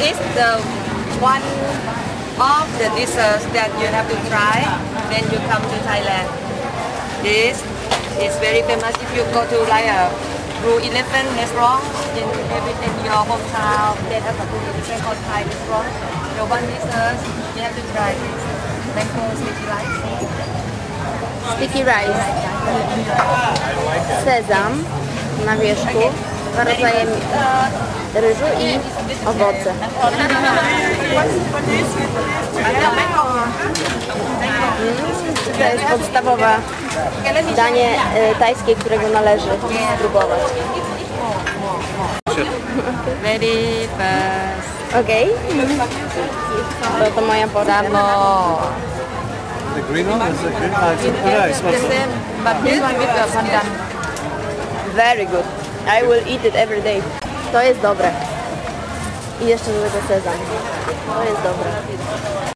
is the one of the dishes that you have to try when you come to Thailand. This is very famous if you go to like a Blue Elephant restaurant in, in your hometown. They have a Blue Elephant or Thai restaurant. The one dishes you have to try this mango sticky rice. Sticky rice. Sezam na wierzchu, rodzaje ryżu i owoce. To jest podstawowe danie e, tajskie, którego należy spróbować. Very fast. Okej? To, to moja porcja. More. The green one is the green. Uh, it's, it The same, but this one with the pandan. Very good. I will eat it every day. To jest dobre. I jeszcze do tego sezam. To jest dobre.